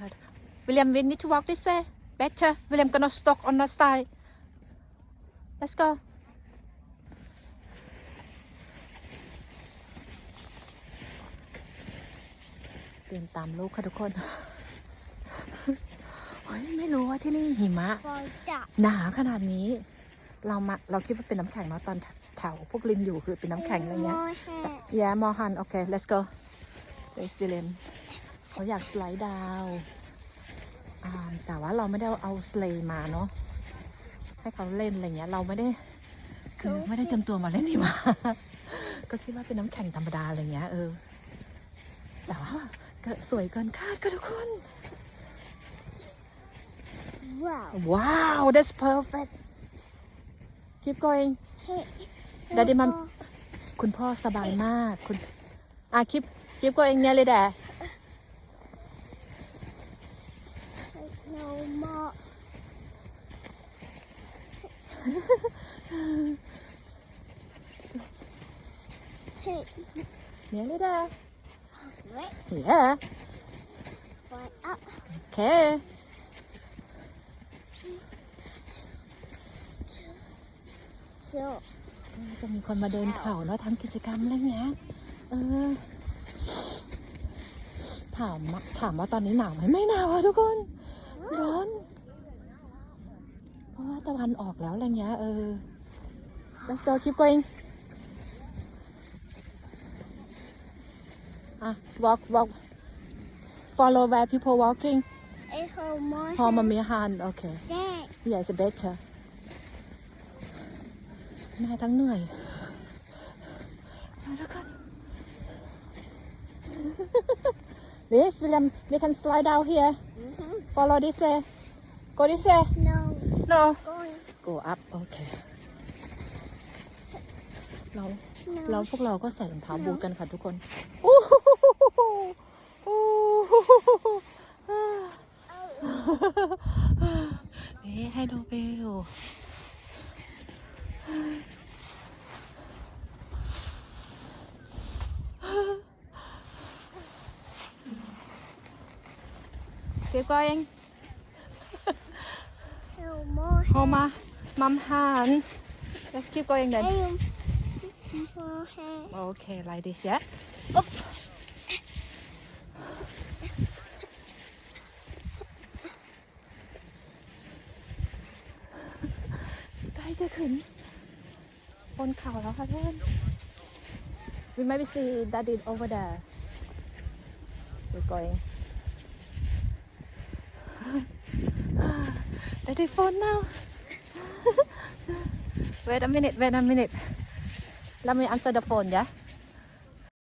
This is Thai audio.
ค่ะ William we need to walk this way better William gonna stop on the side let's go เดินตามลูกค่ะทุกคนเฮ้ยไม่รู้ว่าที่นี่หิมะพอจะหนาขนาดนี้ เรามาเราคิดว่าเป็นน้ำแข็งเนาะตอนแถวพวกริมอยู่คือเป็นน้ำแข็งอะไรเงี้ยโแห้งแย่มอฮันโอเค let's go Where's William เขาอยากสไลด์ดาวน์อ่าแต่ว่าเราไม่ได้เอาสเลย์มาเนาะให้เขาเล่นอะไรเงี้ย เราไม่ได้คือไม่ได้เตรียมตัวมาเล่นนี่มาก็คิดว่าเป็นน้ำแข็งธรรมดาอะไรเงี้ยเออแต่ว่าก็สวยเกินคาดก็ทุกคน ว้าว Wow that's perfect keep going เฮ้ย Daddy, Mom คุณพ่อสบายมากคุณอะคลิปคลิปก็เองเนี่ยเลยแด no more เฮ้ยเนี่ยเลยแดเว้ย yeah ไปอะโอเคเจ้าจะมีคนมาเดินเขาแล้วทำกิจกรรมอะไรเงี้ย เออ ถามอะถามว่าตอนนี้หนาวไหมไม่หนาวอะทุกคน ร้อน เพราะว่าตะวันออกแล้วอะไรเงี้ยเออ let's go keep going อะ walk walk follow where people walking ไอ้เขามอพอมามีฮันโอเคแจ้ yes better แม่ทั้งเหนื่อยมาแล้วกัน This William we can slide down here follow this way go this way no no going go up โอเคเรา no เราพวกเราก็ใส่รองเท้าบูทกันค่ะทุกคนโอ้โหโอ้โหนี่ให้ดูวิวเก็บก่อ น no more พอมามัมหัน let's keep going ไอ้ then มอแห้ง Okay, like this, yeah? Up. ใกล้จะถึงบนเขาแล้วค่ะเพื่อน We maybe see daddy over there. We're going. daddy phone now. wait a minute, wait a minute. Let me answer the phone, yeah?